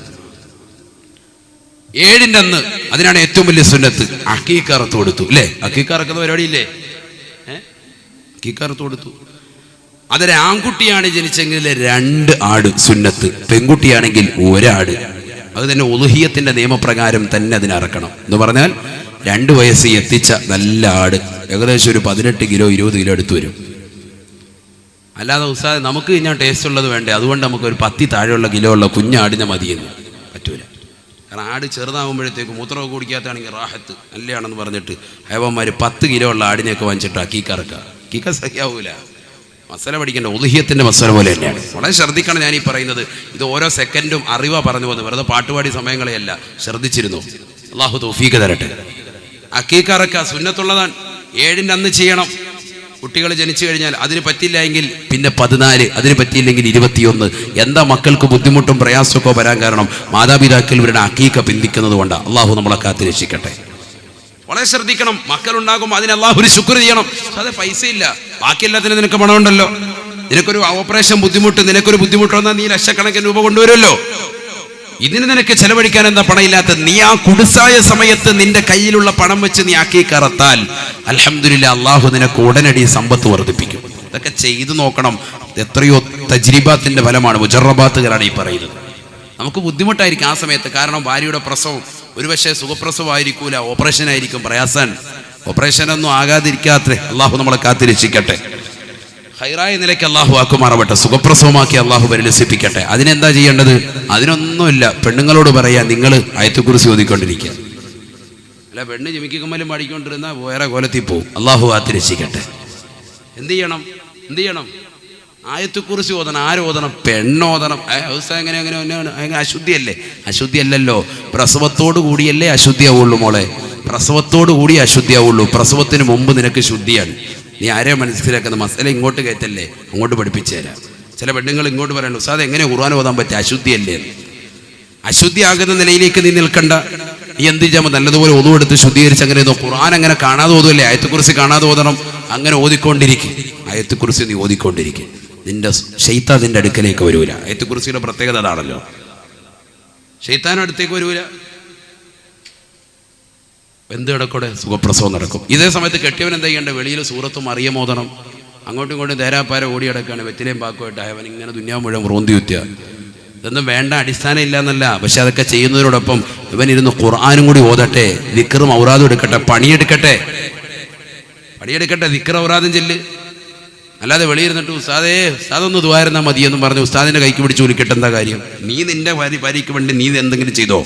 ഏഴിന്റെ അന്ന് അതിനാണ് ഏറ്റവും വലിയ സുന്നത്ത്. അക്കീക്കാറത്ത് കൊടുത്തു അല്ലേ? അക്കീക്കാറക്കുന്ന പരിപാടിയില്ലേ? അക്കീക്കാറത്ത് കൊടുത്തു. അതൊരു ആൺകുട്ടിയാണ് ജനിച്ചെങ്കിൽ രണ്ട് ആട് സുന്നത്ത് പെൺകുട്ടിയാണെങ്കിൽ ഒരാട്. അത് തന്നെ ഒലുഹിയത്തിന്റെ നിയമപ്രകാരം തന്നെ അതിനെ അറക്കണം. എന്ന് പറഞ്ഞാൽ രണ്ട് വയസ്സ് എത്തിച്ച നല്ല ആട് ഏകദേശം ഒരു പതിനെട്ട് കിലോ ഇരുപത് കിലോ എടുത്തു വരും. അല്ലാതെ ഉസ്താദ് നമുക്ക് കഴിഞ്ഞാൽ ടേസ്റ്റ് ഉള്ളത് വേണ്ടേ? അതുകൊണ്ട് നമുക്ക് ഒരു പത്തി താഴെയുള്ള കിലോ ഉള്ള കുഞ്ഞാടിനെ മതിയെന്ന്. പറ്റൂല. കാരണം ആട് ചെറുതാകുമ്പോഴത്തേക്ക് മൂത്രമൊക്കെ കുടിക്കാത്താണെങ്കിൽ റാഹത്ത് നല്ലതാണെന്ന് പറഞ്ഞിട്ട് ഹൈവന്മാർ പത്ത് കിലോ ഉള്ള ആടിനെയൊക്കെ വാങ്ങിച്ചിട്ട് കീക്കറക്കുക കീക്ക സഹിയാവൂല മസാല പഠിക്കേണ്ട ഉദഹ്യത്തിന്റെ മസാല പോലെ തന്നെയാണ്. വളരെ ശ്രദ്ധിക്കണം ഞാൻ പറയുന്നത്. ഇത് ഓരോ സെക്കൻഡും അറിവാ പറഞ്ഞു പോകുന്നത്. വെറുതെ പാട്ടുപാടി സമയങ്ങളെയല്ല. ശ്രദ്ധിച്ചിരുന്നു. അള്ളാഹു തോഫീക്ക് തരട്ടെ. അക്കീക്കറക്ക സുന്നത്തുള്ളതാണ്. ഏഴിന്റെ അന്ന് ചെയ്യണം. കുട്ടികൾ ജനിച്ചു കഴിഞ്ഞാൽ അതിന് പറ്റില്ല എങ്കിൽ പിന്നെ പതിനാല് അതിന് പറ്റിയില്ലെങ്കിൽ ഇരുപത്തിയൊന്ന്. എന്താ മക്കൾക്ക് ബുദ്ധിമുട്ടും പ്രയാസമൊക്കെ വരാൻ കാരണം മാതാപിതാക്കൾ ഇവരുടെ അക്കീക്ക പിന്തിക്കുന്നത് കൊണ്ട്. അള്ളാഹു നമ്മളെ കാത്തു രക്ഷിക്കട്ടെ വളരെ ശ്രദ്ധിക്കണം. മക്കളുണ്ടാകുമ്പോൾ അതിന് അള്ളാഹു ഒരു ശുക്ർ ചെയ്യണം. അത് പൈസ ഇല്ല ബാക്കിയെല്ലാത്തിന് നിനക്ക് പണമുണ്ടല്ലോ. നിനക്കൊരു ഓപ്പറേഷൻ ബുദ്ധിമുട്ട് നിനക്കൊരു ബുദ്ധിമുട്ട് വന്നാൽ നീ ലക്ഷക്കണക്കിന് രൂപ കൊണ്ടുവരുമല്ലോ. ഇതിന് നിനക്ക് ചെലവഴിക്കാൻ എന്താ പണമില്ലാത്ത നീ ആ കുടുസായ സമയത്ത് നിന്റെ കയ്യിലുള്ള പണം വെച്ച് നീ ആക്കി കറത്താൽ അലഹമില്ല അള്ളാഹു നിനക്ക് ഉടനടി സമ്പത്ത് വർദ്ധിപ്പിക്കും. ഇതൊക്കെ ചെയ്തു നോക്കണം. എത്രയോ തജ്രിബാത്തിന്റെ ഫലമാണ്. മുജറബാത്തുകളാണ് ഈ പറയുന്നത്. നമുക്ക് ബുദ്ധിമുട്ടായിരിക്കും ആ സമയത്ത്. കാരണം ഭാര്യയുടെ പ്രസവം ഒരുപക്ഷെ സുഖപ്രസവമായിരിക്കൂല. ഓപ്പറേഷൻ ആയിരിക്കും പ്രയാസാൻ. ഓപ്പറേഷൻ ഒന്നും ആകാതിരിക്കാത്ത അള്ളാഹു നമ്മളെ കാത്തിരക്ഷിക്കട്ടെ. ഹൈറായ നിലയ്ക്ക് അള്ളാഹു ആക്കുമാറവട്ടെ. സുഖപ്രസവമാക്കി അള്ളാഹു പരിലസിപ്പിക്കട്ടെ അതിനെന്താ ചെയ്യേണ്ടത്? അതിനൊന്നുമില്ല. പെണ്ണുങ്ങളോട് പറയാ നിങ്ങൾ അയത്തെക്കുറിച്ച് ചോദിക്കൊണ്ടിരിക്കുക. അല്ല പെണ്ണ് ജമിക്കുമ്പോലും പാടിക്കൊണ്ടിരുന്ന വേറെ കോലത്തിൽ പോവും. അള്ളാഹു കാത്തിരക്ഷിക്കട്ടെ എന്ത് ചെയ്യണം? എന്ത് ചെയ്യണം? ആയത്തെക്കുറിച്ച് ഓതണം. ആരോദനം പെണ്ണോദനം ഏ, അവസ്ഥ എങ്ങനെ എങ്ങനെ അങ്ങനെ അശുദ്ധിയല്ലേ? അശുദ്ധിയല്ലല്ലോ. പ്രസവത്തോട് കൂടിയല്ലേ അശുദ്ധിയാവുള്ളൂ മോളെ. പ്രസവത്തോട് കൂടി അശുദ്ധിയാവുള്ളൂ. പ്രസവത്തിന് മുമ്പ് നിനക്ക് ശുദ്ധിയാണ്. നീ ആരെ മനസ്സിലാക്കുന്ന മസല ഇങ്ങോട്ട് കയറ്റല്ലേ? അങ്ങോട്ട് പഠിപ്പിച്ചു തരാം. ചില പെണ്ണുങ്ങൾ ഇങ്ങോട്ട് പറയണു ഉസ്താദ് എങ്ങനെ ഖുർആൻ ഓതാൻ പറ്റുക അശുദ്ധിയല്ലേ അശുദ്ധി ആകുന്ന നിലയിലേക്ക് നീ നിൽക്കണ്ട. നീ എന്ത് ചെയ്യാമോ നല്ലതുപോലെ ഒതുവെടുത്ത് ശുദ്ധീകരിച്ച് അങ്ങനെ. ഖുർആൻ അങ്ങനെ കാണാതെ ഓതുമല്ലേ ആയത്തെക്കുറിച്ച് കാണാതെ ഓതണം. അങ്ങനെ ഓതിക്കൊണ്ടിരിക്കും. ആയത്തെക്കുറിച്ച് നീ ഓതിക്കൊണ്ടിരിക്കും. നിന്റെ ഷെയ്ത്താൻ നിന്റെ അടുക്കലേക്ക് വരൂല. ആയത്തെക്കുറിച്ചിയുടെ പ്രത്യേകത അതാണല്ലോ. അടുത്തേക്ക് വരൂല. എന്ത് കിടക്കൂടെ? സുഖപ്രസവം നടക്കും. ഇതേ സമയത്ത് കെട്ടിയവൻ എന്താ ചെയ്യേണ്ട? വെളിയിൽ സൂറത്തും അറിയമോദണം അങ്ങോട്ടും ഇങ്ങോട്ടും തേരാപ്പാര ഓടി കിടക്കുകയാണ് വെറ്റിലേയും പാക്കുമായിട്ട് അവൻ ഇങ്ങനെ ദുന്യാവ് മുഴുവൻ റോന്തി കുത്തിയ ഇതൊന്നും വേണ്ട അടിസ്ഥാനം ഇല്ല എന്നല്ല പക്ഷെ അതൊക്കെ ചെയ്യുന്നതിനോടൊപ്പം ഇവൻ ഇരുന്ന് ഖുർആാനും കൂടി ഓതട്ടെ ദിക്കറും ഔറാദും എടുക്കട്ടെ പണിയെടുക്കട്ടെ. പണിയെടുക്കട്ടെ ദിക്കർ ഔറാദും ചെല്ല്. അല്ലാതെ വെളിയിരുന്നിട്ട് ഉസ്താദേ ഉസ്താദൊന്ന് ദ്വാരുന്നാൽ മതിയെന്നും പറഞ്ഞ് ഉസ്താദിന്റെ കൈക്ക് പിടിച്ച് വിളിക്കട്ടെ എന്താ കാര്യം? നീ നിന്റെ ഭാര്യ ഭാര്യയ്ക്ക് വേണ്ടി നീ എന്തെങ്കിലും ചെയ്തോ?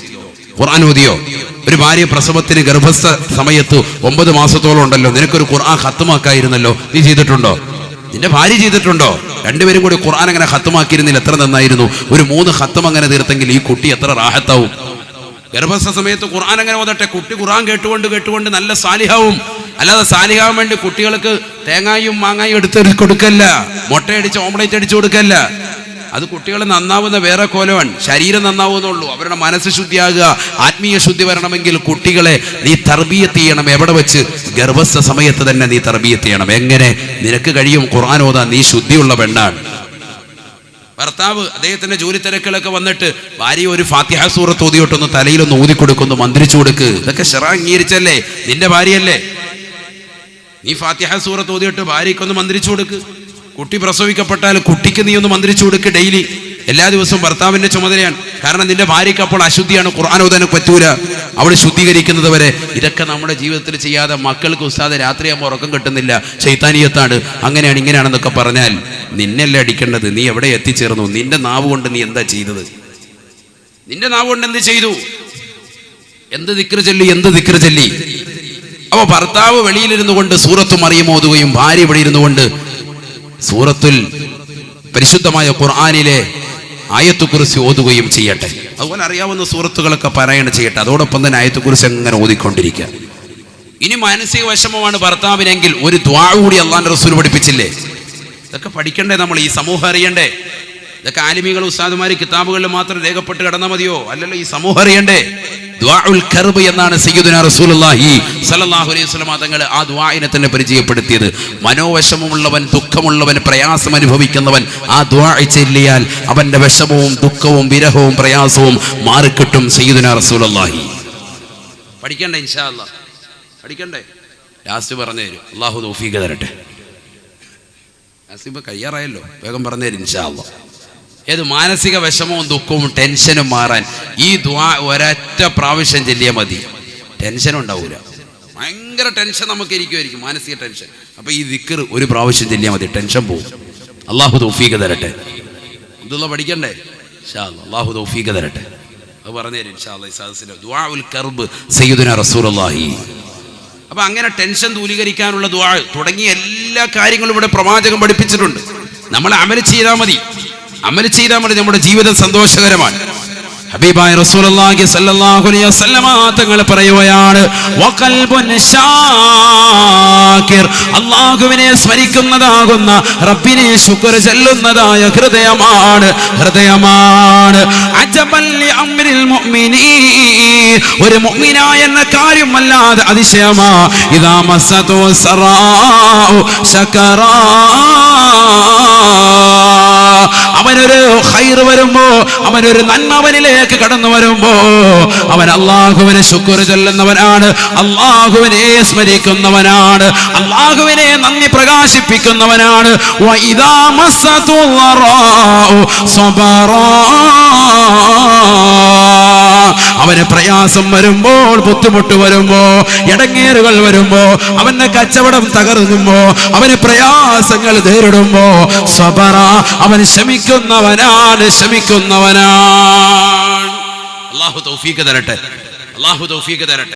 ഖുർആൻ ഓതിയോ? ഒരു ഭാര്യ പ്രസവത്തിന് ഗർഭസ്ഥ സമയത്ത് ഒമ്പത് മാസത്തോളം ഉണ്ടല്ലോ. നിനക്കൊരു ഖുർആൻ ഹത്തുമാക്കായിരുന്നല്ലോ നീ ചെയ്തിട്ടുണ്ടോ? നിന്റെ ഭാര്യ ചെയ്തിട്ടുണ്ടോ? രണ്ടുപേരും കൂടി ഖുർആൻ അങ്ങനെ ഹത്തുമാക്കിയിരുന്നില്ല എത്ര നന്നായിരുന്നു. ഒരു മൂന്ന് ഹത്തം അങ്ങനെ തീർത്തെങ്കിൽ ഈ കുട്ടി എത്ര റാഹത്താവും. ഗർഭസ്ഥ സമയത്ത് ഖുർആൻ അങ്ങനെ ഓതട്ടെ. കുട്ടി ഖുർആൻ കേട്ടുകൊണ്ട് കേട്ടുകൊണ്ട് നല്ല സാലിഹാവും. അല്ലാതെ സാലിഹാവാൻ വേണ്ടി കുട്ടികൾക്ക് തേങ്ങായും മാങ്ങായും എടുത്ത് കൊടുക്കല്ല. മുട്ടയടിച്ച് ഓംലേറ്റ് അടിച്ചു കൊടുക്കല്ല. അത് കുട്ടികൾ നന്നാവുന്ന വേറെ കോലമാണ്. ശരീരം നന്നാവുന്നുള്ളൂ. അവരുടെ മനസ്സ് ശുദ്ധിയാകുക ആത്മീയ ശുദ്ധി വരണമെങ്കിൽ കുട്ടികളെ നീ തർബീയത്ത് ചെയ്യണം. എവിടെ വെച്ച്? ഗർഭസ്ഥ സമയത്ത് തന്നെ നീ തർബീയത്ത് ചെയ്യണം. എങ്ങനെ? നിനക്ക് കഴിയും. ഖുർആൻ ഓതാൻ നീ ശുദ്ധിയുള്ള പെണ്ണാണ്. ഭർത്താവ് അദ്ദേഹത്തിന്റെ ജോലി തിരക്കുകളൊക്കെ വന്നിട്ട് ഭാര്യ ഒരു ഫാത്തിഹ സൂറത്ത് ഊതിയിട്ടൊന്ന് തലയിലൊന്ന് ഊതി കൊടുക്കുന്നു മന്ത്രിച്ചു കൊടുക്ക്. ഇതൊക്കെ ഷെറ അംഗീകരിച്ചല്ലേ? നിന്റെ ഭാര്യയല്ലേ? നീ ഫാത്തിഹ സൂറത്ത് ഊതിയിട്ട് ഭാര്യയ്ക്കൊന്ന് മന്ത്രിച്ചു കൊടുക്ക്. കുട്ടി പ്രസവിക്കപ്പെട്ടാൽ കുട്ടിക്ക് നീ ഒന്ന് മന്ത്രിച്ചു കൊടുക്ക് ഡെയിലി എല്ലാ ദിവസവും ഭർത്താവിന്റെ ചുമതലയാണ്. കാരണം നിന്റെ ഭാര്യയ്ക്ക് അപ്പോൾ അശുദ്ധിയാണ്. ഓതാൻ പറ്റൂല. അവൾ ശുദ്ധീകരിക്കുന്നത് വരെ. ഇതൊക്കെ നമ്മുടെ ജീവിതത്തിൽ ചെയ്യാതെ മക്കൾക്ക് ഉസ്താദ് രാത്രിയാകുമ്പോൾ ഉറക്കം കിട്ടുന്നില്ല. ചൈത്താനീയത്താണ് അങ്ങനെയാണ് ഇങ്ങനെയാണെന്നൊക്കെ പറഞ്ഞാൽ നിന്നല്ലേ അടിക്കേണ്ടത്? നീ എവിടെ എത്തിച്ചേർന്നു? നിന്റെ നാവ് കൊണ്ട് നീ എന്താ ചെയ്തത്? നിന്റെ നാവ് കൊണ്ട് എന്ത് ചെയ്തു? എന്ത് ദിക്ര ചൊല്ലി എന്ത് ദിക്ര ചൊല്ലി? അപ്പൊ ഭർത്താവ് വെളിയിലിരുന്നു കൊണ്ട് സൂറത്ത് മറിയമോതുകയും ഭാര്യ ഇവിടെ ഇരുന്നു കൊണ്ട് സൂറത്തുൽ പരിശുദ്ധമായ ഖുർആാനിലെ ആയത്തുക്കുറിച്ച് ഓതുകയും ചെയ്യട്ടെ. അതുപോലെ അറിയാവുന്ന സൂറത്തുകളൊക്കെ പാരായണം ചെയ്യട്ടെ. അതോടൊപ്പം തന്നെ ആയത്തുക്കുറിച്ച് അങ്ങനെ ഓതിക്കൊണ്ടിരിക്കുക. ഇനി മാനസിക വിഷമമാണ് ഭർത്താവിനെങ്കിൽ ഒരു ദ്വാ കൂടി അള്ളാന്റെ റസൂൽ പഠിപ്പിച്ചില്ലേ? ഇതൊക്കെ പഠിക്കണ്ടേ നമ്മൾ? ഈ സമൂഹം അറിയണ്ടേ? ഇതൊക്കെ ആലിമികൾ ഉസ്താദുമാർ കിതാബുകളിൽ മാത്രം രേഖപ്പെട്ട് കിടന്നാൽ മതിയോ? അല്ലല്ലോ ഈ സമൂഹം അറിയണ്ടേ? കർബ് എന്നാണ് സയ്യിദുന റസൂലുള്ളാഹി അലൈഹി വസല്ലം തങ്ങൾ ആ ദ്വാഇനെ തന്നെ പരിചയപ്പെടുത്തിയത്. മനോവശമുള്ളവൻ ദുഃഖമുള്ളവൻ പ്രയാസം അനുഭവിക്കുന്നവൻ ആ ദ്വാ ചൊല്ലിയാൽ അവന്റെ വിഷമവും ദുഃഖവും വിരഹവും പ്രയാസവും മാറിക്കിട്ടും സയ്യിദുന റസൂലുള്ളാഹി. പഠിക്കണ്ടേ ഇൻഷാ പഠിക്കണ്ടേ? ലാസ്റ്റ് പറഞ്ഞു തരും. അള്ളാഹു തൗഫീഖ് തരട്ടെ. ലാസ്റ്റ് ഇപ്പൊ കയ്യാറായല്ലോ. വേഗം പറഞ്ഞു തരും ഇൻഷാ അല്ലാഹ് ഏത് മാനസിക വിഷമവും ദുഃഖവും ടെൻഷനും മാറാൻ ഈ ദ്വാ ഒരറ്റ പ്രാവശ്യം ചെല്ലിയാൽ മതി. ടെൻഷൻ ഉണ്ടാവില്ല ഭയങ്കര ടെൻഷൻ നമുക്ക് ഇരിക്കുമായിരിക്കും മാനസിക ടെൻഷൻ. അപ്പൊ ഈ ദിക്കർ ഒരു പ്രാവശ്യം ചെല്ലിയാൽ മതി ടെൻഷൻ പോവും. അള്ളാഹു തൗഫീഖ് തരട്ടെ. ഇതുള്ള പഠിക്കണ്ടേ. അള്ളാഹു തൗഫീഖ് തരട്ടെ. അത് പറഞ്ഞു തരും ഇൻഷാ അല്ലാഹ് ഈ സദസ്സിലെ ദുആഉൽ കർബ് അങ്ങനെ ടെൻഷൻ ദൂരീകരിക്കാനുള്ള ദ്വാ തുടങ്ങിയ എല്ലാ കാര്യങ്ങളും ഇവിടെ പ്രവാചകം പഠിപ്പിച്ചിട്ടുണ്ട്. നമ്മൾ അമൽ ചെയ്താൽ മതി. അമൽ ചെയ്താൽ മതി നമ്മുടെ ജീവിതം സന്തോഷകരമാണ്. ഹബീബായ റസൂലുള്ളാഹി സ്വല്ലല്ലാഹു അലൈഹി വസല്ലമ തങ്ങൾ പറയുകയാണ് വഖൽബുൻ ശാകിർ. അല്ലാഹുവിനെ സ്മരിക്കുന്നതാകുന്ന റബ്ബിനെ ശുക്ർ ചെല്ലുന്നതായ ഹൃദയമാണ് ഹൃദയമാണ്. അജബൽ അംരിൽ മുഅ്മിനീൻ. ഒരു മുഅ്മിനായ എന്ന കാര്യം അല്ലാതെ അതിശയമാ. ഇദാ മസ്സതു സറാ ശകറാ. അവനൊരു ഹൈർ വരുമ്പോ അവനൊരു നന്മ അവനിലേക്ക് കടന്നു വരുമ്പോ അവൻ അള്ളാഹുവിനെ ശുക്ർ ചൊല്ലുന്നവനാണ് അള്ളാഹുവിനെ സ്മരിക്കുന്നവനാണ് അള്ളാഹുവിനെ നന്ദി പ്രകാശിപ്പിക്കുന്നവനാണ്. അവന് പ്രയാ പ്രയാസം വരുമ്പോൾ ബുദ്ധിമുട്ട് വരുമ്പോ ഇടങ്ങേറുകൾ വരുമ്പോ അവന്റെ കച്ചവടം തകർന്നുമ്പോ അവന് പ്രയാസങ്ങൾ നേരിടുമ്പോ സ്വബറ അവൻ ശമിക്കുന്നവനാണ് ശമിക്കുന്നവനാണ് അള്ളാഹു തരട്ടെ. അള്ളാഹു തരട്ടെ.